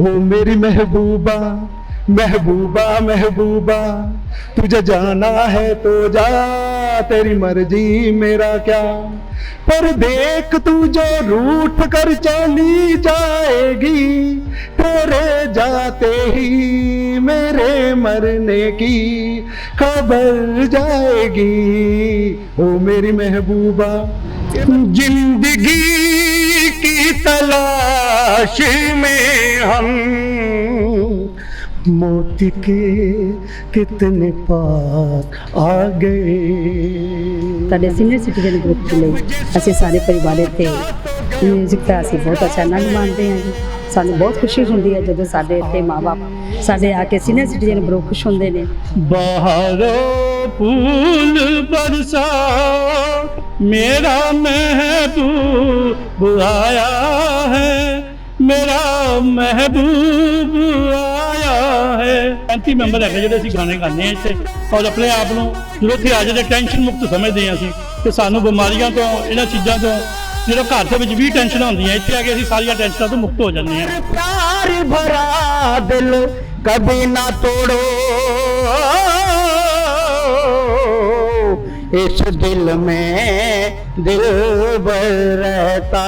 ओ मेरी महबूबा महबूबा महबूबा तुझे जाना है तो जा तेरी मर्जी मेरा क्या पर देख तू जो रूठ कर चली जाएगी तेरे जाते ही मेरे मरने की खबर जाएगी ओ मेरी महबूबा जिंदगी की तलाश में हम मौत के कितने पास आ गए ਤੁਹਾਡੇ ਸੀਨੀਅਰ ਸਿਟੀਜ਼ਨ ਗਰੁੱਪ ਦੇ ਲਈ ਅਸੀਂ ਸਾਰੇ ਪਰਿਵਾਰ ਇੱਥੇ ਮਿਊਜ਼ਿਕ ਦਾ ਅਸੀਂ ਬਹੁਤ ਅੱਛਾ ਆਨੰਦ ਮਾਣਦੇ ਹਾਂ ਜੀ ਸਾਨੂੰ ਬਹੁਤ ਖੁਸ਼ੀ ਹੁੰਦੀ ਹੈ ਜਦੋਂ ਸਾਡੇ ਇੱਥੇ ਮਾਪੇ ਸਾਡੇ ਆ ਕੇ ਸੀਨੀਅਰ ਸਿਟੀਜ਼ਨ ਗਰੁੱਪ ਖੁਸ਼ ਹੁੰਦੇ ਨੇ बहारो फूल बरसा मेरा महबूब आया है मेरा महबूब आया है 35 ਮੈਂਬਰ ਹੈਗੇ ਜਿਹੜੇ ਅਸੀਂ ਗਾਣੇ ਗਾਉਂਦੇ ਹਾਂ ਇੱਥੇ ਔਰ ਆਪਣੇ ਆਪ ਨੂੰ ਜਦੋਂ ਇੱਥੇ ਆ ਜਾਂਦੇ ਟੈਨਸ਼ਨ ਮੁਕਤ ਸਮਝਦੇ ਹਾਂ ਅਸੀਂ ਕਿ ਸਾਨੂੰ ਬਿਮਾਰੀਆਂ ਤੋਂ ਇਹਨਾਂ ਚੀਜ਼ਾਂ ਤੋਂ ਜਿਹੜਾ ਘਰ ਦੇ ਵਿੱਚ ਵੀ ਟੈਨਸ਼ਨ ਹੁੰਦੀਆਂ ਇੱਥੇ ਆ ਕੇ ਅਸੀਂ ਸਾਰੀਆਂ ਟੈਨਸ਼ਨਾਂ ਤੋਂ ਮੁਕਤ ਹੋ ਜਾਂਦੇ ਹਾਂ प्यार भरा दिल कभी ना तोड़ो इस दिल में दिल रहता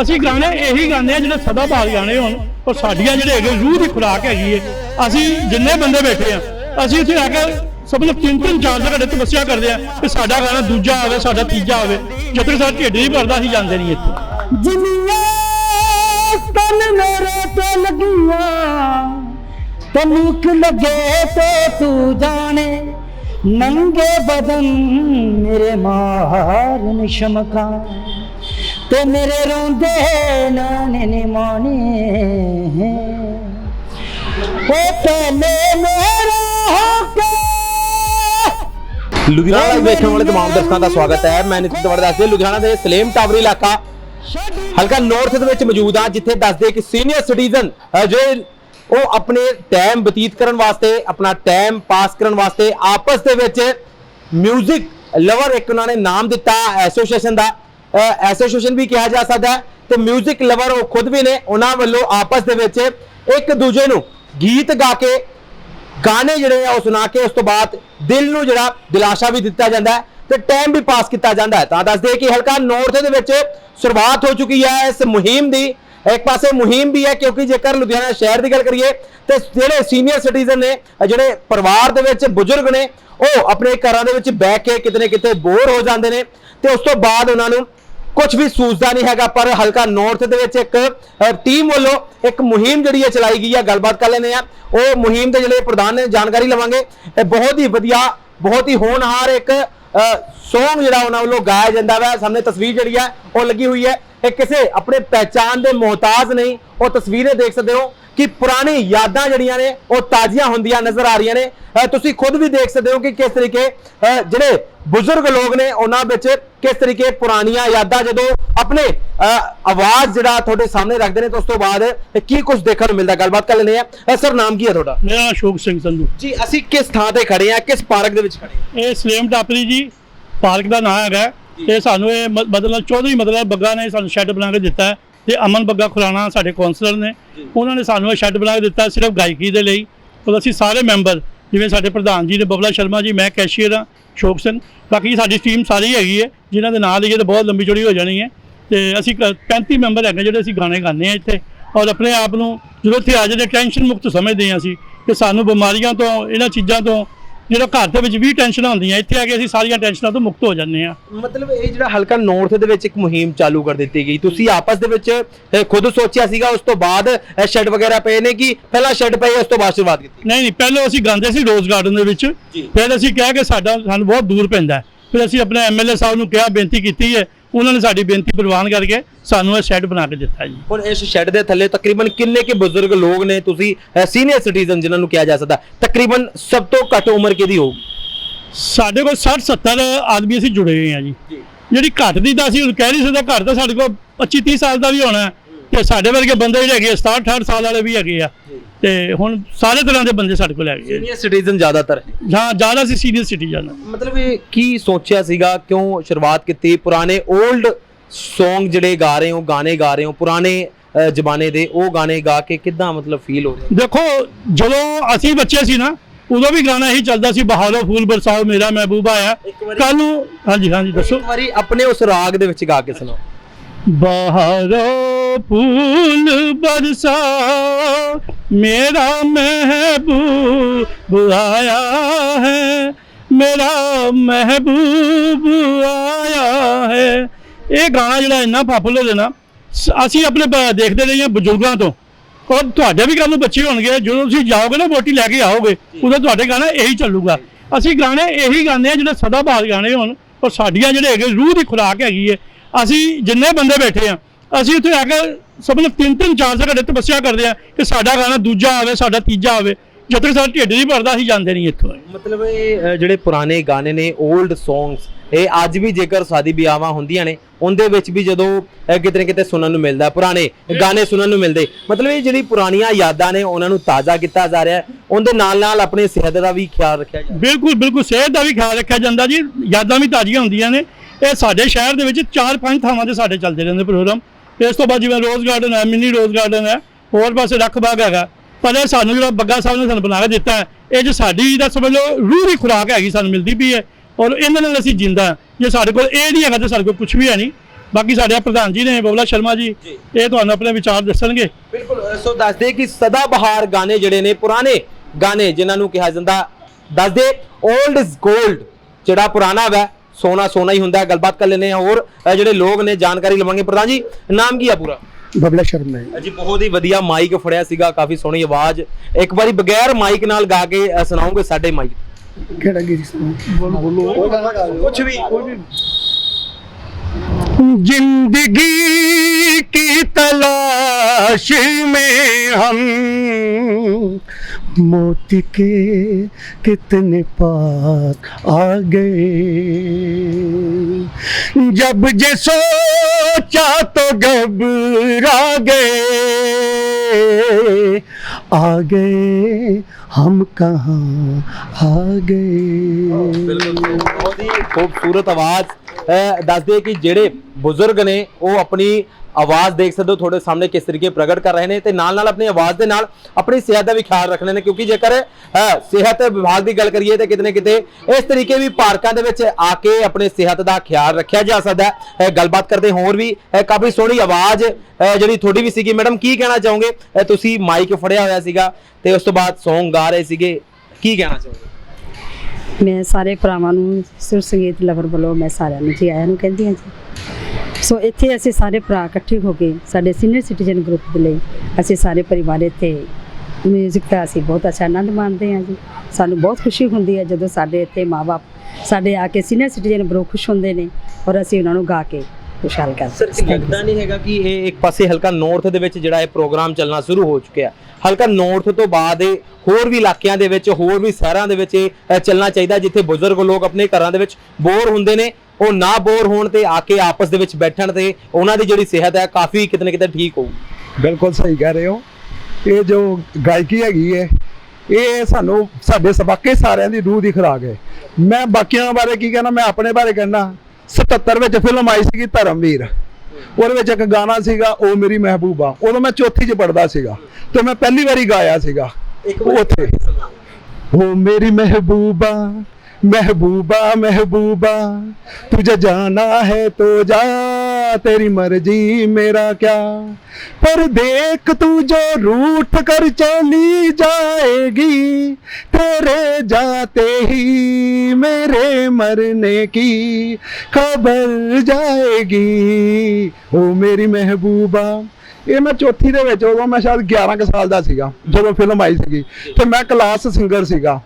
ਅਸੀਂ ਗਾਣੇ ਇਹੀ ਗਾਉਂਦੇ ਆ ਜਿਹੜੇ ਸਦਾ ਬਹਾਰ ਗਾਣੇ ਹੋਣ ਔਰ ਸਾਡੀਆਂ ਜਿਹੜੇ ਹੈਗੇ ਰੂਹ ਦੀ ਖੁਰਾਕ ਹੈਗੀ ਏ ਅਸੀਂ ਜਿੰਨੇ ਬੰਦੇ ਬੈਠੇ ਆ ਅਸੀਂ ਇੱਥੇ ਆ ਕੇ ਸਭ ਨੂੰ ਤਿੰਨ ਤਿੰਨ ਚਾਰ ਜਗ੍ਹਾ ਤੇ ਤਪੱਸਿਆ ਕਰਦੇ ਆ ਕਿ ਸਾਡਾ ਗਾਣਾ ਦੂਜਾ ਆਵੇ ਸਾਡਾ ਤੀਜਾ ਆਵੇ ਜਦ ਤੱਕ ਸਾਡਾ ਢਿੱਡ ਨਹੀਂ ਭਰਦਾ ਅਸੀਂ ਜਾਂਦੇ ਨਹੀਂ ਇੱਥੇ ਜਿੰਨੀਆਂ ਤਨ ਮੇਰੇ ਤੇ ਲੱਗੀਆਂ ਤੈਨੂੰ ਕਿ ਲੱਗੇ ਤੇ ਤੂੰ ਜਾਣੇ ਨੰਗੇ ਬਦਨ ਮੇਰੇ ਮਾਰਨ ਸ਼ਮਕਾਂ ਤੇ ਮੇਰੇ ਰੋਂਦੇ ਨਾਨੇ ਨੇ ਮਾਣੇ। ਉਹ ਪਹਿਲੇ ਮੇਰਾ ਹੋ। ਕੇ ਲੁਧਿਆਣਾ ਲਾਈਵ ਵੇਖਣ ਵਾਲੇ ਤਮਾਮ ਦਰਸ਼ਕਾਂ ਦਾ ਸਵਾਗਤ ਹੈ। ਮੈਂ ਨਿਤਿਨ ਤਵੜ ਦੱਸਦੇ ਲੁਧਿਆਣਾ ਦੇ ਸਲੇਮ ਟਾਵਰੀ ਇਲਾਕਾ ਹਲਕਾ ਨਾਰਥ ਦੇ ਵਿੱਚ ਮੌਜੂਦ ਹਾਂ ਜਿੱਥੇ ਦੱਸਦੇ ਕਿ ਸੀਨੀਅਰ ਸਿਟੀਜ਼ਨ ਜੋ ਉਹ ਆਪਣੇ ਟਾਈਮ ਬਤੀਤ ਕਰਨ ਵਾਸਤੇ ਆਪਣਾ ਟਾਈਮ ਪਾਸ ਕਰਨ ਵਾਸਤੇ ਆਪਸ ਦੇ ਵਿੱਚ 뮤직 ਲਵਰ ਇੱਕ ਉਹਨਾਂ ਨੇ ਨਾਮ ਦਿੱਤਾ ਐਸੋਸੀਏਸ਼ਨ ਦਾ ਐਸੋਸੀਏਸ਼ਨ ਵੀ ਕਿਹਾ ਜਾ ਸਕਦਾ ਹੈ ਤੇ 뮤직 ਲਵਰ ਉਹ ਖੁਦ ਵੀ ਨੇ ਉਹਨਾਂ ਵੱਲੋਂ ਆਪਸ ਦੇ ਵਿੱਚ ਇੱਕ ਦੂਜੇ ਨੂੰ ਗੀਤ ਗਾ ਕੇ ਗਾਣੇ ਜਿਹੜੇ ਆ ਉਹ ਸੁਣਾ ਕੇ ਉਸ ਤੋਂ ਬਾਅਦ ਦਿਲ ਨੂੰ ਜਿਹੜਾ ਦਿਲਾਸਾ ਵੀ ਦਿੱਤਾ ਜਾਂਦਾ ਹੈ ਤੇ ਟਾਈਮ ਵੀ ਪਾਸ ਕੀਤਾ ਜਾਂਦਾ ਹੈ ਤਾਂ ਦੱਸਦੇ ਕਿ ਹਲਕਾ ਨਾਰਥ ਦੇ ਵਿੱਚ ਸ਼ੁਰੂਆਤ ਹੋ ਚੁੱਕੀ ਹੈ ਇਸ ਮੁਹਿੰਮ ਦੀ ਇੱਕ ਪਾਸੇ ਮੁਹਿੰਮ ਵੀ ਹੈ, ਕਿਉਂਕਿ ਜੇਕਰ ਲੁਧਿਆਣਾ ਸ਼ਹਿਰ ਦੀ ਗੱਲ ਕਰੀਏ, ਤੇ ਜਿਹੜੇ ਸੀਨੀਅਰ ਸਿਟੀਜ਼ਨ ਨੇ, ਜਿਹੜੇ ਪਰਿਵਾਰ ਦੇ ਵਿੱਚ ਬਜ਼ੁਰਗ ਨੇ, ਉਹ ਆਪਣੇ ਘਰਾਂ ਦੇ ਵਿੱਚ ਬਹਿ ਕੇ ਕਿਤੇ ਨਾ ਕਿਤੇ ਬੋਰ ਹੋ ਜਾਂਦੇ ਨੇ। ਤੇ ਉਸ ਤੋਂ ਬਾਅਦ ਉਹਨਾਂ ਨੂੰ ਕੁਝ ਵੀ ਸੂਝਦਾ ਨਹੀਂ ਹੈਗਾ, ਪਰ ਹਲਕਾ ਨਾਰਥ ਦੇ ਵਿੱਚ ਇੱਕ ਟੀਮ ਵੱਲੋਂ ਇੱਕ ਮੁਹਿੰਮ ਜਿਹੜੀ ਹੈ ਚਲਾਈ ਗਈ ਹੈ ਗੱਲਬਾਤ ਕਰ ਲੈਂਦੇ ਆ ਉਹ ਮੁਹਿੰਮ ਦੇ ਜਿਹੜੇ ਪ੍ਰਧਾਨ ਨੇ, ਜਾਣਕਾਰੀ ਲਵਾਂਗੇ। ਇਹ ਬਹੁਤ ਹੀ ਵਧੀਆ ਬਹੁਤ ਹੀ ਹੋਣਹਾਰ ਇੱਕ ਸੌਂਗ ਜਿਹੜਾ ਉਹਨਾਂ ਵੱਲੋਂ ਗਾਇਆ ਜਾਂਦਾ ਵਾ। ਸਾਹਮਣੇ ਤਸਵੀਰ ਜਿਹੜੀ ਹੈ ਉਹ ਲੱਗੀ ਹੋਈ ਹੈ। ਇਹ ਕਿਸੇ ਆਪਣੇ ਪਹਿਚਾਨ ਦੇ ਮੁਹਤਾਜ ਨਹੀਂ। ਉਹ ਤਸਵੀਰੇ ਦੇਖ ਸਕਦੇ ਹੋ ਕਿ ਪੁਰਾਣੀ ਯਾਦਾਂ ਜਿਹੜੀਆਂ ਨੇ, ਉਹ ਤਾਜ਼ੀਆਂ ਹੁੰਦੀਆਂ ਨਜ਼ਰ ਆ ਰਹੀਆਂ ਨੇ। ਤੁਸੀਂ ਖੁਦ ਵੀ ਦੇਖ ਸਕਦੇ ਹੋ ਕਿ ਕਿਸ ਤਰੀਕੇ ਜਿਹੜੇ ਬਜ਼ੁਰਗ ਲੋਕ ਨੇ ਉਹਨਾਂ ਵਿੱਚ ਕਿਸ ਤਰੀਕੇ ਪੁਰਾਣੀਆਂ ਯਾਦਾਂ ਜਦੋਂ ਆਪਣੇ ਆਵਾਜ਼ ਜਿਹੜਾ ਤੁਹਾਡੇ ਸਾਹਮਣੇ ਰੱਖਦੇ ਨੇ ਤਾਂ ਉਸ ਤੋਂ ਬਾਅਦ ਕੀ ਕੁਝ ਦੇਖਣ ਨੂੰ ਮਿਲਦਾ? ਗੱਲਬਾਤ ਕਰ ਲੈਂਦੇ ਆ ਸਰ ਨਾਮ ਕੀ ਹੈ ਤੁਹਾਡਾ? ਮੇਰਾ ਅਸ਼ੋਕ ਸਿੰਘ ਸੰਧੂ। ਜੀ ਅਸੀਂ ਕਿਸ ਥਾਂ ਤੇ ਖੜੇ ਆ ਕਿਸ ਪਾਰਕ ਦੇ ਵਿੱਚ ਖੜੇ ਆ ਇਹ ਸਲੇਮ ਟਾਪਰੀ ਜੀ ਪਾਰਕ ਦਾ ਨਾਮ ਹੈਗਾ ਤੇ ਸਾਨੂੰ ਇਹ ਮਤਲਬ ਚੌਧਰੀ ਮਤਲਬ ਬੱਗਾ ਨੇ ਸਾਨੂੰ ਸ਼ੈੱਡ ਬਣਾ ਕੇ ਦਿੱਤਾ ਤੇ ਅਮਨ ਬੱਗਾ ਖੁਰਾਣਾ ਸਾਡੇ ਕਾਉਂਸਲਰ ਨੇ। ਉਹਨਾਂ ਨੇ ਸਾਨੂੰ ਇਹ ਸ਼ੈੱਡ ਬਣਾ ਕੇ ਦਿੱਤਾ ਸਿਰਫ ਗਾਇਕੀ ਦੇ ਲਈ। ਔਰ ਅਸੀਂ ਸਾਰੇ ਮੈਂਬਰ ਜਿਵੇਂ ਸਾਡੇ ਪ੍ਰਧਾਨ ਜੀ ਨੇ ਬਬਲਾ ਸ਼ਰਮਾ ਜੀ ਮੈਂ ਕੈਸ਼ੀਅਰ ਹਾਂ। ਸ਼ੋਕ ਸਿੰਘ ਬਾਕੀ ਸਾਡੀ ਟੀਮ ਸਾਰੀ ਹੈਗੀ ਹੈ। ਜਿਨ੍ਹਾਂ ਦੇ ਨਾਂ ਲਈਏ ਤਾਂ ਬਹੁਤ ਲੰਬੀ ਚੌੜੀ ਹੋ ਜਾਣੀ ਹੈ। ਤੇ ਅਸੀਂ ਕ- 35 ਮੈਂਬਰ ਹੈਗੇ ਜਿਹੜੇ ਅਸੀਂ ਗਾਣੇ ਗਾਉਂਦੇ ਹਾਂ ਇੱਥੇ। ਔਰ ਆਪਣੇ ਆਪ ਨੂੰ ਜਦੋਂ ਇੱਥੇ ਆ ਜਾਂਦੇ ਟੈਨਸ਼ਨ ਮੁਕਤ ਸਮਝਦੇ ਹਾਂ ਅਸੀਂ ਕਿ ਸਾਨੂੰ ਬਿਮਾਰੀਆਂ ਤੋਂ, ਇਹਨਾਂ ਚੀਜ਼ਾਂ ਤੋਂ ਜਿਹੜਾ ਘਰ ਦੇ ਵਿੱਚ ਵੀ ਟੈਨਸ਼ਨਾਂ ਹੁੰਦੀਆਂ ਇੱਥੇ ਆ ਕੇ ਅਸੀਂ ਸਾਰੀਆਂ ਟੈਨਸ਼ਨਾਂ ਤੋਂ ਮੁਕਤ ਹੋ ਜਾਂਦੇ ਹਾਂ ਮਤਲਬ ਇਹ ਜਿਹੜਾ ਹਲਕਾ ਨਾਰਥ ਦੇ ਵਿੱਚ ਇੱਕ ਮੁਹਿੰਮ ਚਾਲੂ ਕਰ ਦਿੱਤੀ ਗਈ ਤੁਸੀਂ ਆਪਸ ਦੇ ਵਿੱਚ ਖੁਦ ਸੋਚਿਆ ਸੀਗਾ ਉਸ ਤੋਂ ਬਾਅਦ ਸ਼ੈੱਡ ਵਗੈਰਾ ਪਏ ਨੇ ਕਿ ਪਹਿਲਾਂ ਸ਼ੈੱਡ ਪਏ ਉਸ ਤੋਂ ਬਾਅਦ ਸ਼ੁਰੂਆਤ ਕੀਤੀ ਨਹੀਂ ਨਹੀਂ ਪਹਿਲਾਂ ਅਸੀਂ ਗਾਉਂਦੇ ਸੀ ਰੋਜ਼ ਗਾਰਡਨ ਦੇ ਵਿੱਚ ਜੀ। ਫਿਰ ਅਸੀਂ ਕਿਹਾ ਕਿ ਸਾਡਾ ਸਾਨੂੰ ਬਹੁਤ ਦੂਰ ਪੈਂਦਾ ਹੈ। ਫਿਰ ਅਸੀਂ ਆਪਣੇ ਐਮਐਲਏ ਸਾਹਿਬ ਨੂੰ ਕਿਹਾ ਬੇਨਤੀ ਕੀਤੀ ਹੈ ਉਹਨਾਂ ਨੇ ਸਾਡੀ ਬੇਨਤੀ ਪ੍ਰਵਾਨ ਕਰਕੇ ਸਾਨੂੰ ਇਹ ਸ਼ੈੱਡ ਬਣਾ ਕੇ ਦਿੱਤਾ ਜੀ। ਹੁਣ ਇਸ ਸ਼ੈੱਡ ਦੇ ਥੱਲੇ ਤਕਰੀਬਨ ਕਿੰਨੇ ਕੇ ਬਜ਼ੁਰਗ ਲੋਕ ਨੇ ਤੁਸੀਂ ਸੀਨੀਅਰ ਸਿਟੀਜ਼ਨ ਜਿਨ੍ਹਾਂ ਨੂੰ ਕਿਹਾ ਜਾ ਸਕਦਾ ਤਕਰੀਬਨ ਸਭ ਤੋਂ ਘੱਟ ਉਮਰ ਕਿਹਦੀ ਹੋਊਗੀ ਸਾਡੇ ਕੋਲ 60 70 ਆਦਮੀ ਅਸੀਂ ਜੁੜੇ ਹੋਏ ਹਾਂ ਜੀ। ਜਿਹੜੀ ਘੱਟ ਦੀ ਤਾਂ ਅਸੀਂ ਕਹਿ ਨਹੀਂ ਸਕਦੇ ਘੱਟ ਤਾਂ ਸਾਡੇ ਕੋਲ 25 30 ਸਾਲ ਦਾ ਵੀ ਹੋਣਾ ਤੇ ਸਾਡੇ ਵਰਗੇ ਬੰਦੇ ਜਿਹੜੇ ਹੈਗੇ ਆ, 67 68 ਸਾਲ ਵਾਲੇ ਵੀ ਹੈਗੇ ਆ। ਤੇ ਹੁਣ ਸਾਰੇ ਤਰ੍ਹਾਂ ਦੇ ਬੰਦੇ ਸਾਡੇ ਕੋਲ ਹੈਗੇ ਆ। ਸੀਨੀਅਰ ਸਿਟੀਜ਼ਨ ਜ਼ਿਆਦਾਤਰ? ਹਾਂ ਜ਼ਿਆਦਾ ਸੀ ਸੀਨੀਅਰ ਸਿਟੀਜ਼ਨ ਮਤਲਬ ਇਹ ਕੀ ਸੋਚਿਆ ਸੀਗਾ? ਕਿਉਂ ਸ਼ੁਰੂਆਤ ਕੀਤੀ? ਪੁਰਾਣੇ 올ਡ Song ਜਿਹੜੇ ਗਾ ਰਹੇ ਹੋ ਗਾਣੇ ਗਾ ਰਹੇ ਹੋ ਪੁਰਾਣੇ ਜ਼ਮਾਨੇ ਦੇ ਉਹ ਗਾਣੇ ਗਾ ਕੇ ਕਿੱਦਾਂ ਮਤਲਬ ਫੀਲ ਹੋ ਰਿਹਾ? ਦੇਖੋ ਜਦੋਂ ਅਸੀਂ ਬੱਚੇ ਸੀ ਨਾ ਉਦੋਂ ਵੀ ਗਾਣਾ ਇਹੀ ਚੱਲਦਾ ਸੀ ਬਹਾਲੋ ਫੂਲ ਬਰਸਾਓ ਮੇਰਾ ਮਹਿਬੂਬਾ ਆਇਆ। ਇੱਕ ਕੱਲ ਨੂੰ ਹਾਂਜੀ ਹਾਂਜੀ ਦੱਸੋ। ਇੱਕ ਵਾਰੀ ਆਪਣੇ ਉਸ ਰਾਗ ਦੇ ਵਿੱਚ ਗਾ ਕੇ ਸੁਣਾਓ। ਬਹਾਰੋ फूल बरसाओ मेरा महबूब आया है मेरा महबूब आया है ਇਹ ਗਾਣਾ ਜਿਹੜਾ ਇੰਨਾ ਪਪੂਲਰ ਹੈ ਨਾ ਸ- ਅਸੀਂ ਆਪਣੇ ਬ- ਦੇਖਦੇ ਰਹੇ ਹਾਂ ਬਜ਼ੁਰਗਾਂ ਤੋਂ ਔਰ ਤੁਹਾਡੇ ਵੀ ਕੱਲ੍ਹ ਨੂੰ ਬੱਚੇ ਹੋਣਗੇ ਜਦੋਂ ਤੁਸੀਂ ਜਾਓਗੇ ਨਾ ਵੋਟੀ ਲੈ ਕੇ ਆਓਗੇ ਉਦੋਂ ਤੁਹਾਡੇ ਗਾਣਾ ਇਹੀ ਚੱਲੂਗਾ ਅਸੀਂ ਗਾਣੇ ਇਹੀ ਗਾਉਂਦੇ ਆ ਜਿਹੜੇ ਸਦਾ ਬਹਾਰ ਗਾਣੇ ਹੋਣ ਔਰ ਸਾਡੀਆਂ ਜਿਹੜੇ ਹੈਗੇ ਰੂਹ ਦੀ ਖੁਰਾਕ ਹੈਗੀ ਹੈ ਅਸੀਂ ਜਿੰਨੇ ਬੰਦੇ ਬੈਠੇ ਆ ਅਸੀਂ ਉੱਥੇ ਆ ਕੇ ਸਭ ਨੂੰ ਤਿੰਨ ਤਿੰਨ ਚਾਰ ਚਾਰ ਘੰਟੇ ਤਪੱਸਿਆ ਕਰਦੇ ਆ ਕਿ ਸਾਡਾ ਗਾਣਾ ਦੂਜਾ ਆਵੇ ਸਾਡਾ ਤੀਜਾ ਆਵੇ। ਜਦ ਤੱਕ ਸਾਡਾ ਢਿੱਡ ਨਹੀਂ ਭਰਦਾ ਅਸੀਂ ਜਾਂਦੇ ਨਹੀਂ ਇੱਥੋਂ। ਮਤਲਬ ਇਹ ਅ, ਜਿਹੜੇ ਪੁਰਾਣੇ ਗਾਣੇ ਨੇ 올ਡ ਸੌਂਗਸ ਇਹ ਅੱਜ ਵੀ ਜੇਕਰ ਸ਼ਾਦੀ ਵਿਆਹਾਂ ਹੁੰਦੀਆਂ ਨੇ ਉਹਦੇ ਵਿੱਚ ਵੀ ਜਦੋਂ ਅ, ਕਿਤੇ ਨਾ ਕਿਤੇ ਸੁਣਨ ਨੂੰ ਮਿਲਦਾ ਪੁਰਾਣੇ ਗਾਣੇ ਸੁਣਨ ਨੂੰ ਮਿਲਦੇ। ਮਤਲਬ ਇਹ ਜਿਹੜੀ ਪੁਰਾਣੀਆਂ ਯਾਦਾਂ ਨੇ ਉਹਨਾਂ ਨੂੰ ਤਾਜ਼ਾ ਕੀਤਾ ਜਾ ਰਿਹਾ ਹੈ। ਉਹਦੇ ਨਾਲ ਨਾਲ ਆਪਣੀ ਸਿਹਤ ਦਾ ਵੀ ਖਿਆਲ ਰੱਖਿਆ ਜਾ ਬਿਲਕੁਲ ਬਿਲਕੁਲ ਸਿਹਤ ਦਾ ਵੀ ਖਿਆਲ ਰੱਖਿਆ ਜਾਂਦਾ ਜੀ। ਯਾਦਾਂ ਵੀ ਤਾਜ਼ੀਆਂ ਹੁੰਦੀਆਂ ਨੇ। ਇਹ ਸਾਡੇ ਸ਼ਹਿਰ ਦੇ ਵਿੱਚ ਚਾਰ ਪੰਜ ਥਾਵਾਂ ਤੇ ਸਾਡੇ ਚੱਲਦੇ ਰਹਿੰਦੇ ਪ੍ਰੋਗਰਾਮ। ਇਸ ਤੋਂ ਬਾਅਦ ਜਿਵੇਂ ਰੋਜ਼ ਗਾਰਡਨ ਹੈ ਮਿੰਨੀ ਰੋਜ਼ ਗਾਰਡਨ ਹੈ ਹੋਰ ਪਾਸੇ ਰੱਖ ਬਾਗ ਹੈਗਾ। ਪਰ ਇਹ ਸਾਨੂੰ ਜਿਹੜਾ ਬੱਗਾ ਸਾਹਿਬ ਨੇ ਸਾਨੂੰ ਬਣਾ ਕੇ ਦਿੱਤਾ ਇਹ ਜੋ ਸਾਡੀ ਦਾ ਸਮਝ ਲਓ ਰੂਹ ਦੀ ਖੁਰਾਕ ਹੈਗੀ ਸਾਨੂੰ ਮਿਲਦੀ ਪਈ ਹੈ। ਔਰ ਇਹਨਾਂ ਨਾਲ ਅਸੀਂ ਜਿੰਦਾ। ਜੇ ਸਾਡੇ ਕੋਲ ਇਹ ਨਹੀਂ ਹੈਗਾ ਤਾਂ ਸਾਡੇ ਕੋਲ ਕੁਝ ਵੀ ਹੈ ਨਹੀਂ। ਬਾਕੀ ਸਾਡੇ ਪ੍ਰਧਾਨ ਜੀ ਨੇ ਬਬਲਾ ਸ਼ਰਮਾ ਜੀ ਇਹ ਤੁਹਾਨੂੰ ਆਪਣੇ ਵਿਚਾਰ ਦੱਸਣਗੇ। ਬਿਲਕੁਲ ਸੋ ਦੱਸਦੇ ਕਿ ਸਦਾ ਬਹਾਰ ਗਾਣੇ ਜਿਹੜੇ ਨੇ ਪੁਰਾਣੇ ਗਾਣੇ ਜਿਨ੍ਹਾਂ ਨੂੰ ਕਿਹਾ ਜਾਂਦਾ ਦੱਸਦੇ 올ਡ ਇਜ਼ 골ਡ ਜਿਹੜਾ ਪੁਰਾਣਾ ਵਾ ਸੋਨਾ ਸੋਨਾ ਹੀ ਹੁੰਦਾ ਹੈ। ਗੱਲਬਾਤ ਕਰ ਲੈਨੇ ਆ ਹੋਰ ਅ, ਜਿਹੜੇ ਲੋਕ ਨੇ ਜਾਣਕਾਰੀ ਲਵਾਂਗੇ ਪ੍ਰਧਾਨ ਜੀ ਨਾਮ ਕੀ ਆ ਪੂਰਾ ਬਬਲਾ ਸ਼ਰਮਾ ਜੀ ਜੀ ਬਹੁਤ ਹੀ ਵਧੀਆ ਮਾਈਕ ਫੜਿਆ ਸੀਗਾ ਕਾਫੀ ਸੋਹਣੀ ਆਵਾਜ਼ ਇੱਕ ਵਾਰੀ ਬਗੈਰ ਮਾਈਕ ਨਾਲ ਗਾ ਕੇ ਅ, ਸੁਣਾਓਗੇ ਸਾਡੇ ਮਾਈਕ ਕਿਹੜਾ ਗੀਤ ਸੁਣਾਓ ਬੋਲੋ ਕੁਝ ਵੀ जिंदगी की तलाश में हम मोती के कितने पास आ गए जब जे सोचा तो घबरा गए आ गए हम कहाँ आ गए ਬਹੁਤ ਹੀ ਖੂਬਸੂਰਤ ਆਵਾਜ਼ ਅਹ ਦੱਸਦੇ ਕਿ ਜਿਹੜੇ ਬਜ਼ੁਰਗ ਨੇ ਉਹ ਆਪਣੀ ਆਵਾਜ਼ ਦੇਖ ਸਕਦੇ ਹੋ, ਤੁਹਾਡੇ ਸਾਹਮਣੇ ਕਿਸ ਤਰੀਕੇ ਪ੍ਰਗਟ ਕਰ ਰਹੇ ਨੇ ਤੇ ਨਾਲ ਨਾਲ ਆਪਣੀ ਆਵਾਜ਼ ਦੇ ਨਾਲ ਆਪਣੀ ਸਿਹਤ ਦਾ ਵੀ ਖਿਆਲ ਰੱਖਣੇ ਨੇ, ਕਿਉਂਕਿ ਜੇਕਰ ਸਿਹਤ ਵਿਭਾਗ ਦੀ ਗੱਲ ਕਰੀਏ ਤੇ ਕਿਤੇ ਨਾ ਕਿਤੇ ਇਸ ਤਰੀਕੇ ਵੀ ਪਾਰਕਾਂ ਦੇ ਵਿੱਚ ਆ ਕੇ ਆਪਣੇ ਸਿਹਤ ਦਾ ਖਿਆਲ ਰੱਖਿਆ ਜਾ ਸਕਦਾ ਹੈ। ਗੱਲਬਾਤ ਕਰਦੇ ਹੋਰ ਵੀ ਕਾਫੀ ਸੋਹਣੀ ਆਵਾਜ਼ ਜਿਹੜੀ ਤੁਹਾਡੀ ਵੀ ਸੀਗੀ। ਮੈਡਮ, ਕੀ ਕਹਿਣਾ ਚਾਹੋਗੇ? ਤੁਸੀਂ ਮਾਈਕ ਫੜਿਆ ਹੋਇਆ ਸੀਗਾ ਤੇ ਉਸ ਤੋਂ ਬਾਅਦ Song ਗਾ ਰਹੇ ਸੀਗੇ। ਕੀ ਕਹਿਣਾ ਚਾਹੋਗੇ? ਮੈਂ ਸਾਰੇ ਭਰਾਵਾਂ ਨੂੰ ਸੁਰ ਸੰਗੀਤ ਲਵਰ ਵੱਲੋਂ ਮੈਂ ਸਾਰਿਆਂ ਨੂੰ ਜੀ ਆਇਆਂ ਨੂੰ ਕਹਿੰਦੀ ਹਾਂ ਜੀ। ਸੋ ਇੱਥੇ ਅਸੀਂ ਸਾਰੇ ਭਰਾ ਇਕੱਠੇ ਹੋ ਕੇ ਸਾਡੇ ਸੀਨੀਅਰ ਸਿਟੀਜ਼ਨ ਗਰੁੱਪ ਦੇ ਲਈ ਅਸੀਂ ਸਾਰੇ ਪਰਿਵਾਰ ਇੱਥੇ ਮਿਊਜ਼ਿਕ ਦਾ ਅਸੀਂ ਬਹੁਤ ਅੱਛਾ ਆਨੰਦ ਮਾਣਦੇ ਹਾਂ ਜੀ। ਸਾਨੂੰ ਬਹੁਤ ਖੁਸ਼ੀ ਹੁੰਦੀ ਹੈ ਜਦੋਂ ਸਾਡੇ ਇੱਥੇ ਮਾਪੇ ਸਾਡੇ ਆ ਕੇ ਸੀਨੀਅਰ ਸਿਟੀਜ਼ਨ ਬਹੁਤ ਖੁਸ਼ ਹੁੰਦੇ ਨੇ ਔਰ ਅਸੀਂ ਉਹਨਾਂ ਨੂੰ ਗਾ ਕੇ ਖੁਸ਼ਹਾਲ ਸਰ ਕਰਦੇ ਕੀ ਲੱਗਦਾ ਨਹੀਂ ਹੈਗਾ ਕਿ ਇਹ ਇੱਕ ਪਾਸੇ ਹਲਕਾ ਨਾਰਥ ਦੇ ਵਿੱਚ ਜਿਹੜਾ ਇਹ ਪ੍ਰੋਗਰਾਮ ਚੱਲਣਾ ਸ਼ੁਰੂ ਹੋ ਚੁੱਕਿਆ ਹਲਕਾ ਨਾਰਥ ਤੋਂ ਬਾਅਦ ਇਹ ਹੋਰ ਵੀ ਇਲਾਕਿਆਂ ਦੇ ਵਿੱਚ, ਹੋਰ ਵੀ ਸ਼ਹਿਰਾਂ ਦੇ ਵਿੱਚ ਇਹ ਚੱਲਣਾ ਚਾਹੀਦਾ ਜਿੱਥੇ ਬਜ਼ੁਰਗ ਲੋਕ ਆਪਣੇ ਘਰਾਂ ਦੇ ਵਿੱਚ ਬੋਰ ਹੁੰਦੇ ਨੇ। ਉਹ ਨਾ ਬੋਰ ਹੋਣ ਤੇ ਆ ਕੇ ਆਪਸ ਦੇ ਵਿੱਚ ਬੈਠਣ ਤੇ ਉਹਨਾਂ ਦੀ ਜਿਹੜੀ ਸਿਹਤ ਹੈ ਕਾਫੀ ਕਿਤੇ ਨਾ ਕਿਤੇ ਠੀਕ ਹੋਊ ਬਿਲਕੁਲ ਸਹੀ ਕਹਿ ਰਹੇ ਹੋ। ਇਹ ਜੋ ਗਾਇਕੀ ਹੈਗੀ ਹੈ ਇਹ ਸਾਨੂੰ ਸਾਡੇ ਸਬਾਕੇ ਸਾਰਿਆਂ ਦੀ ਰੂਹ ਦੀ ਖੁਰਾਕ ਹੈ ਮੈਂ ਬਾਕੀਆਂ ਬਾਰੇ ਕੀ ਕਹਿਣਾ ਮੈਂ ਆਪਣੇ ਬਾਰੇ ਕਹਿਣਾ। 77 ਵਿੱਚ ਫਿਲਮ ਆਈ ਸੀਗੀ ਧਰਮਵੀਰ। ਉਹਦੇ ਵਿੱਚ ਇੱਕ ਗਾਣਾ ਸੀਗਾ ਉਹ ਮੇਰੀ ਮਹਿਬੂਬਾ। ਉਦੋਂ ਮੈਂ ਚੌਥੀ 'ਚ ਪੜਦਾ ਸੀਗਾ ਤੇ ਮੈਂ ਪਹਿਲੀ ਵਾਰੀ ਗਾਇਆ ਸੀਗਾ। ਉੱਥੇ। ਉਹ ਮੇਰੀ ਮਹਿਬੂਬਾ महबूबा महबूबा तुझे जाना है तो जा तेरी मर्जी मेरा क्या पर देख तू जो रूठ कर चली जाएगी तेरे जाते ही मेरे मरने की खबर जाएगी ओ मेरी महबूबा ਇਹ ਮੈਂ ਚੌਥੀ ਦੇ ਵਿੱਚ ਉਦੋਂ ਮੈਂ ਸ਼ਾਇਦ 11 ਕੁ ਸਾਲ ਦਾ ਸੀਗਾ ਜਦੋਂ ਫਿਲਮ ਆਈ ਸੀਗੀ ਤੇ ਮੈਂ ਕਲਾਸ ਸਿੰਗਰ ਸੀਗਾ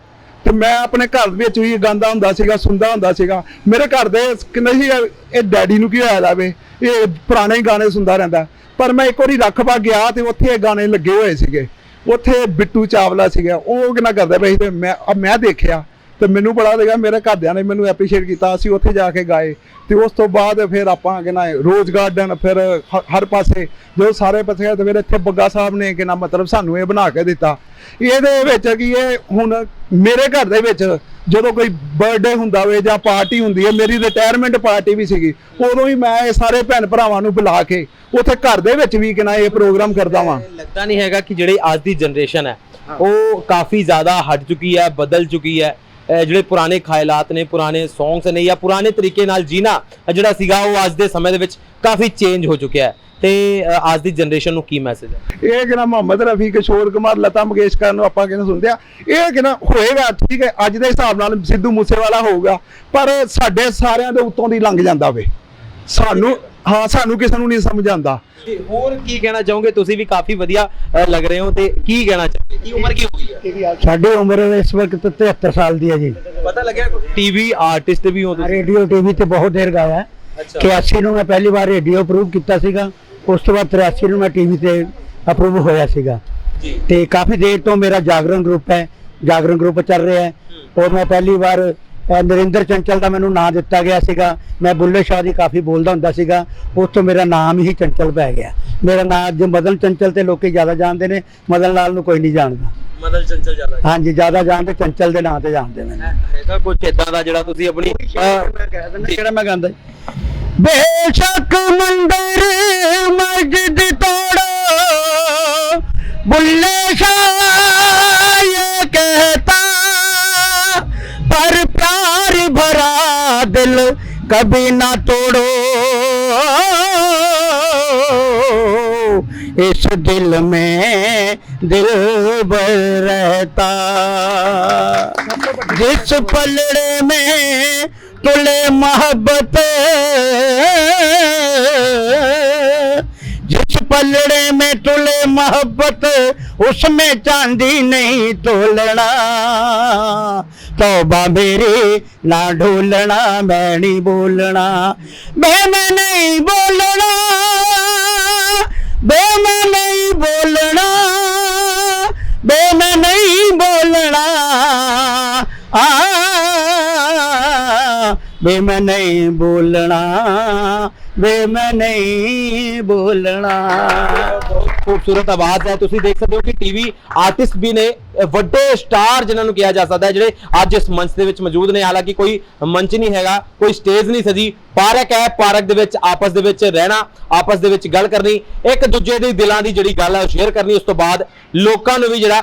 ਤੇ ਮੈਂ ਆਪਣੇ ਘਰ ਵਿੱਚ ਵੀ ਗਾਉਂਦਾ ਹੁੰਦਾ ਸੀਗਾ, ਸੁਣਦਾ ਹੁੰਦਾ ਸੀਗਾ। ਮੇਰੇ ਘਰ ਦੇ ਕਹਿੰਦੇ ਸੀ ਇਹ ਡੈਡੀ ਨੂੰ ਕੀ ਹੋਇਆ ਜਾਵੇ, ਇਹ ਪੁਰਾਣੇ ਹੀ ਗਾਣੇ ਸੁਣਦਾ ਰਹਿੰਦਾ। ਪਰ ਮੈਂ ਇੱਕ ਵਾਰੀ ਰੱਖ ਪਾ ਗਿਆ ਤੇ ਉੱਥੇ ਇਹ ਗਾਣੇ ਲੱਗੇ ਹੋਏ ਸੀਗੇ। ਉੱਥੇ ਬਿੱਟੂ ਚਾਵਲਾ ਸੀਗਾ, ਉਹ ਕਿੰਨਾ ਕਰਦਾ ਪਿਆ ਸੀ ਤੇ ਮੈਂ ਮੈਂ ਦੇਖਿਆ। ਤੇ ਮੈਨੂੰ ਬੜਾ ਲੱਗਾ ਮੇਰੇ ਘਰਦਿਆਂ ਨੇ ਮੈਨੂੰ ਐਪਰੀਸ਼ੀਏਟ ਕੀਤਾ, ਅਸੀਂ ਉੱਥੇ ਜਾ ਕੇ ਗਾਏ ਤੇ ਉਸ ਤੋਂ ਬਾਅਦ ਫਿਰ ਆਪਾਂ ਕਿਨਾ ਰੋਜ਼ ਗਾਰਡਨ ਫਿਰ ਹ- ਹਰ ਪਾਸੇ ਜੋ ਸਾਰੇ ਪਾਸੇ ਤੇ ਫਿਰ ਇੱਥੇ ਬੱਗਾ ਸਾਹਿਬ ਨੇ ਕਿ ਨਾ ਮਤਲਬ ਸਾਨੂੰ ਇਹ ਬਣਾ ਕੇ ਦਿੱਤਾ। ਇਹਦੇ ਵਿੱਚ ਕੀ ਇਹ ਹੁਣ ਮੇਰੇ ਘਰ ਦੇ ਵਿੱਚ ਜਦੋਂ ਕੋਈ ਬਰਥਡੇ ਹੁੰਦਾ ਹੋਵੇ ਜਾਂ ਪਾਰਟੀ ਹੁੰਦੀ ਹੈ, ਮੇਰੀ ਰਿਟਾਇਰਮੈਂਟ ਪਾਰਟੀ ਵੀ ਸੀਗੀ, ਉਦੋਂ ਹੀ ਮੈਂ ਇਹ ਸਾਰੇ ਭੈਣ ਭਰਾਵਾਂ ਨੂੰ ਬੁਲਾ ਕੇ ਉੱਥੇ ਘਰ ਦੇ ਵਿੱਚ ਵੀ ਕਿਨਾ ਇਹ ਪ੍ਰੋਗਰਾਮ ਕਰਦਾ ਵਾਂ। ਲੱਗਦਾ ਨਹੀਂ ਹੈਗਾ ਕਿ ਜਿਹੜੀ ਅੱਜ ਦੀ ਜਨਰੇਸ਼ਨ ਹੈ, ਉਹ ਕਾਫੀ ਜ਼ਿਆਦਾ ਹਟ ਚੁੱਕੀ ਹੈ, ਬਦਲ ਚੁੱਕੀ ਹੈ। ਜਿਹੜੇ ਪੁਰਾਣੇ ਖਿਆਲਾਤ ਨੇ, ਪੁਰਾਣੇ ਸੌਂਗਸ ਨੇ ਜਾਂ ਪੁਰਾਣੇ ਤਰੀਕੇ ਨਾਲ ਜੀਣਾ ਜਿਹੜਾ ਸੀਗਾ ਉਹ ਅੱਜ ਦੇ ਸਮੇਂ ਦੇ ਵਿੱਚ ਕਾਫੀ ਚੇਂਜ ਹੋ ਚੁੱਕਿਆ ਹੈ। ਤੇ ਅੱਜ ਦੀ ਜਨਰੇਸ਼ਨ ਨੂੰ ਕੀ ਮੈਸੇਜ ਹੈ? ਇਹ ਕਿਨਾ ਮੁਹੰਮਦ ਰਫੀ, ਕਿਸ਼ੋਰ ਕੁਮਾਰ, ਲਤਾ ਮੰਗੇਸ਼ਕਰ ਨੂੰ ਆਪਾਂ ਕਿਹਨੇ ਸੁਣਦੇ ਆ? ਇਹ ਕਿਨਾ ਹੋਏਗਾ, ਠੀਕ ਹੈ, ਅੱਜ ਦੇ ਹਿਸਾਬ ਨਾਲ ਸਿੱਧੂ ਮੂਸੇਵਾਲਾ ਹੋਊਗਾ, ਪਰ ਸਾਡੇ ਸਾਰਿਆਂ ਦੇ ਉੱਤੋਂ ਦੀ ਲੰਘ ਜਾਂਦਾ ਵੇ। ਸਾਨੂੰ ਹਾਂ ਸਾਨੂੰ ਕਿਸੇ ਨੂੰ ਨਹੀਂ ਸਮਝ ਆਉਂਦਾ ਜੀ ਹੋਰ ਕੀ ਕਹਿਣਾ ਚਾਹੋਗੇ? ਤੁਸੀਂ ਵੀ ਕਾਫੀ ਵਧੀਆ ਲੱਗ ਰਹੇ ਹੋ ਤੇ ਕੀ ਕਹਿਣਾ ਚਾਹੋਗੇ? ਕੀ ਉਮਰ ਕੀ ਹੋ ਗਈ ਹੈ? ਸਾਡੀ ਉਮਰ ਇਸ ਵਕਤ 73 ਸਾਲ ਦੀ ਹੈ ਜੀ। ਪਤਾ ਲੱਗਿਆ ਟੀਵੀ ਆਰਟਿਸਟ ਵੀ ਹੋ ਤੁਸੀਂ? ਰੇਡੀਓ ਟੀਵੀ ਤੇ ਬਹੁਤ ਦੇਰ ਗਾਇਆ ਹੈ। ਅੱਛਾ। 81 ਨੂੰ ਮੈਂ ਪਹਿਲੀ ਵਾਰ ਰੇਡੀਓ ਅਪਰੂਵ ਕੀਤਾ ਸੀਗਾ। ਉਸ ਤੋਂ ਬਾਅਦ 83 ਨੂੰ ਮੈਂ ਟੀਵੀ ਤੇ ਅਪਰੂਵ ਹੋਇਆ ਸੀਗਾ। ਜੀ। ਤੇ ਕਾਫੀ ਦੇਰ ਤੋਂ ਮੇਰਾ ਜਾਗਰਣ ਗਰੁੱਪ ਹੈ। ਜਾਗਰਣ ਗਰੁੱਪ ਚੱਲ ਰਿਹਾ ਹੈ। ਔਰ ਮੈਂ ਪਹਿਲੀ ਵਾਰ ਨਰਿੰਦਰ ਚੰਚਲ ਦਾ ਮੈਨੂੰ ਨਾਂ ਦਿੱਤਾ ਗਿਆ ਸੀਗਾ। ਮੈਂ ਬੁੱਲੇ ਸ਼ਾਹ ਦੀ ਕਾਫੀ ਬੋਲਦਾ ਹੁੰਦਾ ਸੀਗਾ। ਉਸ ਤੋਂ ਮੇਰਾ ਨਾਮ ਹੀ ਚੰਚਲ ਪੈ ਗਿਆ। ਮੇਰਾ ਨਾਮ ਜੋ ਮਦਨ ਚੰਚਲ ਤੇ ਲੋਕੀ ਜ਼ਿਆਦਾ ਜਾਣਦੇ ਨੇ। ਮਦਨ ਲਾਲ ਨੂੰ ਕੋਈ ਨਹੀਂ ਜਾਣਦਾ। ਮਦਲ ਚੰਚਲ ਜ਼ਿਆਦਾ ਹਾਂਜੀ ਜ਼ਿਆਦਾ ਜਾਣਦੇ ਚੰਚਲ ਦੇ ਨਾਂ ਤੇ ਜਾਣਦੇ ਮੈਨੂੰ ਹੈਗਾ ਕੁਝ ਇਦਾਂ ਦਾ ਜਿਹੜਾ ਤੁਸੀਂ ਆਪਣੀ ਅਹ, ਕਿਹੜਾ ਮੈਂ ਗਾਉਂਦਾ ਬੇਸ਼ੱਕ ਮੰਦਰ ਮਸਜਿਦ ਤੋੜੋ। ਬੁੱਲੇ ਸ਼ਾਹ कभी ना तोड़ो इस दिल में दिल भर रहता जिस पलड़े में तुले मोहब्बत जिस पलड़े में तुले मोहब्बत उसमें चांदी नहीं तोलना ਤੌਬਾ ਮੇਰੀ ਨਾ ਢੋਲਣਾ ਮੈਂ ਨਹੀਂ ਬੋਲਣਾ। ਮੈਂ ਨਹੀਂ ਬੋਲਣਾ ਬੇ ਮੈਂ ਨਹੀਂ ਬੋਲਣਾ ਬੇ ਮੈਂ ਨਹੀਂ ਬੋਲਣਾ। ਆ ਬੇ ਮੈਂ ਨਹੀਂ ਬੋਲਣਾ ਬੇ ਮੈਂ ਨਹੀਂ ਬੋਲਣਾ। ਖੂਬਸੂਰਤ ਆਵਾਜ਼ ਹੈ। ਤੁਸੀਂ ਦੇਖ ਸਕਦੇ ਹੋ ਕਿ ਟੀਵੀ ਆਰਟਿਸਟ ਵੀ ਨੇ ਵੱਡੇ ਸਟਾਰ ਜਿਨ੍ਹਾਂ ਨੂੰ ਕਿਹਾ ਜਾ ਸਕਦਾ ਹੈ, ਜਿਹੜੇ ਅੱਜ ਇਸ ਮੰਚ ਦੇ ਵਿੱਚ ਮੌਜੂਦ ਨੇ। ਹਾਲਾਂਕਿ ਕੋਈ ਮੰਚ ਨਹੀਂ ਹੈਗਾ, ਕੋਈ ਸਟੇਜ ਨਹੀਂ ਸਜੀ। ਪਾਰਕ ਹੈ, ਪਾਰਕ ਦੇ ਵਿੱਚ, ਆਪਸ ਦੇ ਵਿੱਚ ਰਹਿਣਾ, ਆਪਸ ਦੇ ਵਿੱਚ ਗੱਲ ਕਰਨੀ। ਇੱਕ ਦੂਜੇ ਦੇ ਦਿਲਾਂ ਦੀ ਜਿਹੜੀ ਗੱਲ ਹੈ, ਉਹ ਸ਼ੇਅਰ ਕਰਨੀ। ਉਸ ਤੋਂ ਬਾਅਦ ਲੋਕਾਂ ਨੂੰ ਵੀ ਜਿਹੜਾ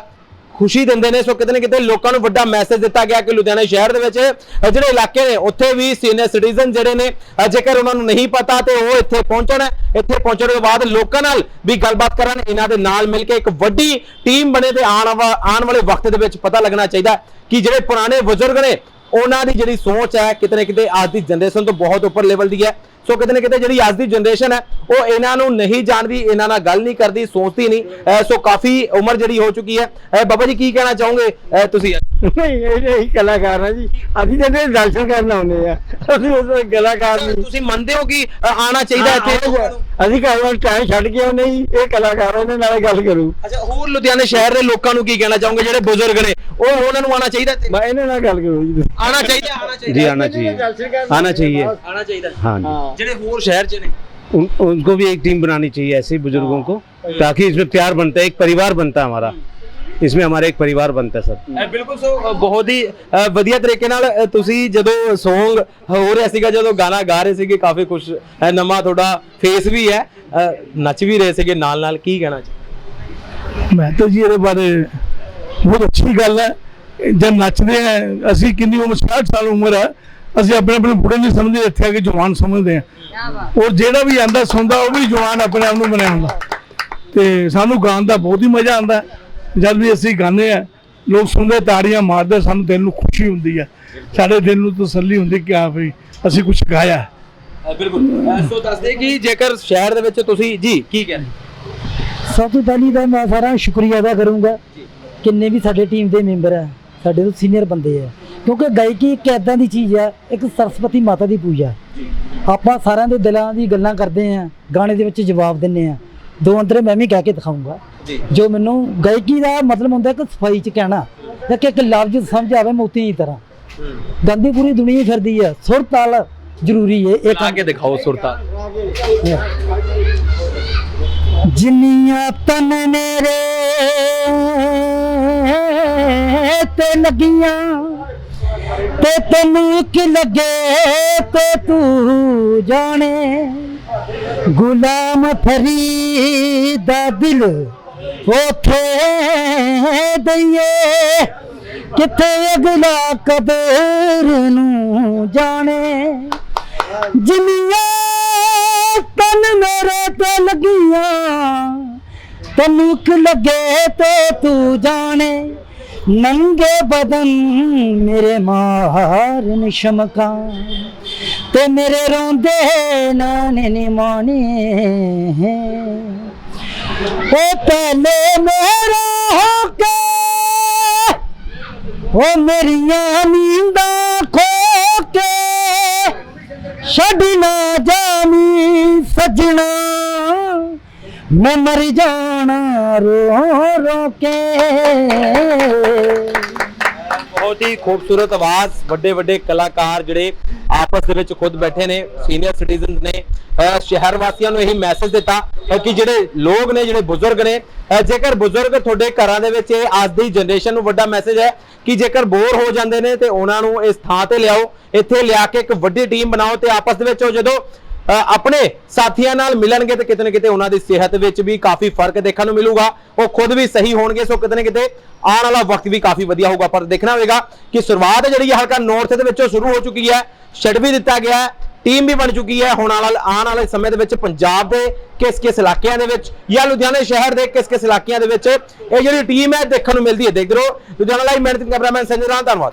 ਖੁਸ਼ੀ ਦਿੰਦੇ ਨੇ। ਸੋ ਕਿਤੇ ਨਾ ਕਿਤੇ ਲੋਕਾਂ ਨੂੰ ਵੱਡਾ ਮੈਸੇਜ ਦਿੱਤਾ ਗਿਆ ਕਿ ਲੁਧਿਆਣਾ ਸ਼ਹਿਰ ਦੇ ਵਿੱਚ ਜਿਹੜੇ ਇਲਾਕੇ ਨੇ, ਉੱਥੇ ਵੀ ਸੀਨੀਅਰ ਸਿਟੀਜ਼ਨ ਜਿਹੜੇ ਨੇ ਜੇਕਰ ਉਹਨਾਂ ਨੂੰ ਨਹੀਂ ਪਤਾ ਤੇ ਉਹ ਇੱਥੇ ਪਹੁੰਚਣ ਇੱਥੇ ਪਹੁੰਚਣ ਤੋਂ ਬਾਅਦ ਲੋਕਾਂ ਨਾਲ ਵੀ ਗੱਲਬਾਤ ਕਰਨ, ਇਹਨਾਂ ਦੇ ਨਾਲ ਮਿਲ ਕੇ ਇੱਕ ਵੱਡੀ ਟੀਮ ਬਣੇ ਤੇ ਆਉਣ ਆਉਣ ਵਾਲੇ ਵਕਤ ਦੇ ਵਿੱਚ ਪਤਾ ਲੱਗਣਾ ਚਾਹੀਦਾ ਕਿ ਜਿਹੜੇ ਪੁਰਾਣੇ ਬਜ਼ੁਰਗ ਨੇ, ਉਹਨਾਂ ਦੀ ਜਿਹੜੀ ਸੋਚ ਹੈ, ਕਿਤੇ ਨਾ ਕਿਤੇ ਅੱਜ ਦੀ ਜਨਰੇਸ਼ਨ ਤੋਂ ਬਹੁਤ ਉੱਪਰ ਲੈਵਲ ਦੀ ਹੈ। ਸੋ ਕਿਤੇ ਨਾ ਕਿਤੇ ਜਿਹੜੀ ਅੱਜ ਦੀ ਜਨਰੇਸ਼ਨ ਹੈ ਉਹ ਇਹਨਾਂ ਨੂੰ ਨਹੀਂ ਜਾਣਦੀ ਇਹਨਾਂ ਨਾਲ ਗੱਲ ਨਹੀਂ ਕਰਦੀ ਸੋਚਦੀ ਨਹੀਂ। ਸੋ ਕਾਫੀ ਉਮਰ ਜਿਹੜੀ ਹੋ ਚੁੱਕੀ ਹੈ। ਬਾਬਾ ਜੀ ਕੀ ਕਹਿਣਾ ਚਾਹੋਗੇ? ਤੁਸੀਂ ਨਹੀਂ ਇਹ ਕਲਾਕਾਰ ਆ ਜੀ। ਅਸੀਂ ਜਿਹੜੇ ਦਰਸ਼ਨ ਕਰਨ ਆਉਂਦੇ ਆ। ਅਸੀਂ ਉਸ ਕਲਾਕਾਰ ਨਹੀਂ। ਤੁਸੀਂ ਮੰਨਦੇ ਹੋ ਕਿ ਆਣਾ ਚਾਹੀਦਾ ਇੱਥੇ? ਅਸੀਂ ਘਰ ਵਾਲ ਟਾਈਮ ਛੱਡ ਕੇ ਆਉਂਦੇ ਜੀ। ਇਹ ਕਲਾਕਾਰ ਉਹਦੇ ਨਾਲ ਗੱਲ ਕਰੂ। ਅੱਛਾ ਹੋਰ ਲੁਧਿਆਣੇ ਸ਼ਹਿਰ ਦੇ ਲੋਕਾਂ ਨੂੰ ਕੀ ਕਹਿਣਾ ਚਾਹੋਗੇ? ਜਿਹੜੇ ਬਜ਼ੁਰਗ ਨੇ ਉਹ ਉਹਨਾਂ ਨੂੰ ਆਣਾ ਚਾਹੀਦਾ ਮੈਂ ਇਹਨਾਂ ਨਾਲ ਗੱਲ ਕਰੂ ਜੀ। ਆਣਾ ਚਾਹੀਦਾ ਆਣਾ ਚਾਹੀਦਾ। ਜੀ ਆਣਾ ਚਾਹੀਦਾ। ਆਣਾ ਚਾਹੀਦਾ ਆਣਾ ਚਾਹੀਦਾ। ਹਾਂ। ਜਿਹੜੇ ਹੋਰ ਸ਼ਹਿਰ 'ਚ ਨੇ उन, उनको भी एक टीम बनानी चाहिए ऐसे बुजुर्गों को ताकि इसमें प्यार बनता है एक परिवार बनता है हमारा इसमें हमारा एक परिवार बनता है सर ਅ, ਬਿਲਕੁਲ ਸੋ ਅ, ਬਹੁਤ ਹੀ ਅ, ਵਧੀਆ ਤਰੀਕੇ ਨਾਲ ਅ, ਤੁਸੀਂ ਜਦੋਂ Song ਹੋ ਰਿਹਾ ਸੀਗਾ ਜਦੋਂ ਗਾਣਾ ਗਾ ਰਹੇ ਸੀਗੇ ਕਾਫੀ ਖੁਸ਼ ਅ, ਨਵਾਂ ਤੁਹਾਡਾ ਫੇਸ ਵੀ ਹੈ ਅ, ਨੱਚ ਵੀ ਰਹੇ ਸੀਗੇ ਨਾਲ ਨਾਲ ਕੀ ਕਹਿਣਾ ਚਾਹੀਦਾ ਮੈਂ ਤਾਂ ਜੀ ਇਹਦੇ ਬਾਰੇ ਬਹੁਤ ਅੱਛੀ ਗੱਲ ਹੈ ਜਦ ਨੱਚਦੇ ਆ ਅਸੀਂ ਕਿੰਨੀ ਉਮਰ 60 ਸਾਲ ਉਮਰ ਹੈ ਅਸੀਂ ਆਪਣੇ ਆਪਣੇ ਬੁੜੇ ਨਹੀਂ ਸਮਝਦੇ ਇੱਥੇ ਆ ਕੇ ਜਵਾਨ ਸਮਝਦੇ ਆ। ਔਰ ਜਿਹੜਾ ਵੀ ਆਂਦਾ ਸੁਣਦਾ ਉਹ ਵੀ ਜਵਾਨ ਆਪਣੇ ਆਪ ਨੂੰ ਬਣਿਆ ਹੁੰਦਾ ਤੇ ਸਾਨੂੰ ਗਾਉਣ ਦਾ ਬਹੁਤ ਹੀ ਮਜ਼ਾ ਆਉਂਦਾ। ਜਦ ਵੀ ਅਸੀਂ ਗਾਉਂਦੇ ਆ ਲੋਕ ਸੁਣਦੇ ਤਾੜੀਆਂ ਮਾਰਦੇ ਸਾਨੂੰ ਦਿਲ ਨੂੰ ਖੁਸ਼ੀ ਹੁੰਦੀ ਹੈ ਸਾਡੇ ਦਿਲ ਨੂੰ ਤਸੱਲੀ ਹੁੰਦੀ ਕਿ ਹਾਂ ਭਈ ਅਸੀਂ ਕੁਝ ਗਾਇਆ। ਬਿਲਕੁਲ। ਸੋ ਦੱਸਦੇ ਕਿ ਜੇਕਰ ਸ਼ਹਿਰ ਦੇ ਵਿੱਚ ਤੁਸੀਂ ਜੀ ਕੀ ਕਹਿੰਦੇ ਸਭ ਤੋਂ ਪਹਿਲੀ ਤਾਂ ਮੈਂ ਸਾਰਾ ਸ਼ੁਕਰੀਆ ਅਦਾ ਕਰੂੰਗਾ। ਕਿੰਨੇ ਵੀ ਸਾਡੇ ਟੀਮ ਦੇ ਮੈਂਬਰ ਆ ਸਾਡੇ ਤੋਂ ਸੀਨੀਅਰ ਬੰਦੇ ਆ। ਕਿਉਂਕਿ ਗਾਇਕੀ ਇੱਕ ਐਦਾਂ ਦੀ ਚੀਜ਼ ਆ ਇੱਕ ਸਰਸਵਤੀ ਮਾਤਾ ਦੀ ਪੂਜਾ ਆਪਾਂ ਸਾਰਿਆਂ ਦੇ ਦਿਲਾਂ ਦੀ ਗੱਲਾਂ ਕਰਦੇ ਆ ਗਾਣੇ ਦੇ ਵਿੱਚ ਜਵਾਬ ਦਿੰਨੇ ਆ ਦੋ ਅੰਤਰੇ ਮੈਂ ਵੀ ਕਹਿ ਕੇ ਦਿਖਾਉਂਗਾ ਜੀ। ਮੈਨੂੰ ਗਾਇਕੀ ਦਾ ਮਤਲਬ ਹੁੰਦਾ ਕਿ ਸਫ਼ਾਈ ਚ ਕਹਿਣਾ ਕਿ ਇੱਕ ਲਫ਼ਜ਼ ਸਮਝ ਆਵੇ ਮੋਤੀ ਦੀ ਤਰ੍ਹਾਂ। ਗੰਦੀ ਪੂਰੀ ਦੁਨੀਆ ਹੀ ਫਿਰਦੀ ਆ ਸੁਰ ਤਾਲ ਜ਼ਰੂਰੀ ਹੈ ਇਹ ਲਾ ਕੇ ਦਿਖਾਓ ਸੁਰਤਾ ਜਿੰਨੀਆਂ ਤਨ ਮੇਰੇ ਤੇ ਲੱਗੀਆਂ ਤੇ ਤੈਨੂੰ ਕੀ ਲੱਗੇ ਤੇ ਤੂੰ ਜਾਣੇ। ਗੁਲਾਮ ਫਰੀਦ ਦਾ ਦਿਲ ਉਥੇ ਦਈਏ। ਕਿੱਥੇ ਅਗਲਾ ਕਬਰ ਨੂੰ ਜਾਣੇ। ਜਿੰਨੀਆਂ ਤਨ ਮੇਰੇ ਤੇ ਲੱਗੀਆਂ, ਤੈਨੂੰ ਕਿ ਲੱਗੇ ਤੇ ਤੂੰ ਜਾਣੇ। ਨੰਗੇ ਬਦਨ ਮੇਰੇ ਮਾਹਰ ਸ਼ਮਕਾਂ ਤੇ ਮੇਰੇ ਰੋਂਦੇ ਨਾਨੇ ਨੇ ਮਾਣੇ। ਉਹ ਪਹਿਲੇ ਮੇਰਾ ਹੋ ਕੇ ਉਹ ਮੇਰੀਆਂ ਨੀਂਦਾਂ ਖੋ ਕੇ ਛੱਡ ਨਾ ਜਾਮੀ ਸਜਣਾ। ਮੈਂ ਮਰ ਜਾਣਾ ਰੋ ਰੋ ਕੇ। ਬਹੁਤ ਹੀ ਖੂਬਸੂਰਤ ਆਵਾਜ਼ ਵੱਡੇ ਵੱਡੇ ਕਲਾਕਾਰ ਜਿਹੜੇ ਆਪਸ ਦੇ ਵਿੱਚ ਖੁਦ ਬੈਠੇ ਨੇ ਸੀਨੀਅਰ ਸਿਟੀਜ਼ਨਸ ਨੇ। ਸ਼ਹਿਰ ਵਾਸੀਆਂ ਨੂੰ ਇਹੀ ਮੈਸੇਜ ਦਿੱਤਾ ਕਿ ਜਿਹੜੇ ਲੋਕ ਨੇ, ਜਿਹੜੇ ਬਜ਼ੁਰਗ ਨੇ ਜੇਕਰ ਬਜ਼ੁਰਗ ਤੁਹਾਡੇ ਘਰਾਂ ਦੇ ਵਿੱਚ ਇਹ ਅੱਜ ਦੀ ਜਨਰੇਸ਼ਨ ਨੂੰ ਵੱਡਾ ਮੈਸੇਜ ਹੈ ਕਿ ਜੇਕਰ ਬੋਰ ਹੋ ਜਾਂਦੇ ਨੇ ਤੇ ਉਹਨਾਂ ਨੂੰ ਇਸ ਥਾਂ ਤੇ ਲਿਆਓ, ਇੱਥੇ ਲਿਆ ਕੇ ਇੱਕ ਵੱਡੀ ਟੀਮ ਬਣਾਓ ਤੇ ਆਪਸ ਦੇ ਵਿੱਚ ਉਹ ਜਦੋਂ ਆਪਣੇ ਸਾਥੀਆਂ ਨਾਲ ਮਿਲਣਗੇ ਤੇ ਕਿਤੇ ਨਾ ਕਿਤੇ ਉਹਨਾਂ ਦੀ ਸਿਹਤ ਵਿੱਚ ਵੀ ਕਾਫੀ ਫ਼ਰਕ ਦੇਖਣ ਨੂੰ ਮਿਲੂਗਾ। ਉਹ ਖੁਦ ਵੀ ਸਹੀ ਹੋਣਗੇ, ਸੋ ਕਿਤੇ ਨਾ ਕਿਤੇ ਆਉਣ ਵਾਲਾ ਵਕਤ ਵੀ ਕਾਫੀ ਵਧੀਆ ਹੋਊਗਾ। ਪਰ ਦੇਖਣਾ ਹੋਵੇਗਾ ਕਿ ਸ਼ੁਰੂਆਤ ਜਿਹੜੀ ਹੈ ਹਲਕਾ ਨੌਰਥ ਦੇ ਵਿੱਚੋਂ ਸ਼ੁਰੂ ਹੋ ਚੁੱਕੀ ਹੈ, ਛੱਡ ਵੀ ਦਿੱਤਾ ਗਿਆ ਹੈ ਟੀਮ ਵੀ ਬਣ ਚੁੱਕੀ ਹੈ। ਹੁਣ ਵਾਲਾ ਆਉਣ ਵਾਲੇ ਸਮੇਂ ਦੇ ਵਿੱਚ ਪੰਜਾਬ ਦੇ ਕਿਸ ਕਿਸ ਇਲਾਕਿਆਂ ਦੇ ਵਿੱਚ ਜਾਂ ਲੁਧਿਆਣਾ ਸ਼ਹਿਰ ਦੇ ਕਿਸ ਕਿਸ ਇਲਾਕਿਆਂ ਦੇ ਵਿੱਚ ਇਹ ਜਿਹੜੀ ਟੀਮ ਹੈ ਦੇਖਣ ਨੂੰ ਮਿਲਦੀ ਹੈ। ਦੇਖਦੇ ਰਹੋ। ਲੁਧਿਆਣਾ ਲਾਈਵ ਮਿਹਨਤ ਕੈਮਰਾਮੈਨ ਸੰਜੇ ਰਾਮ, ਧੰਨਵਾਦ।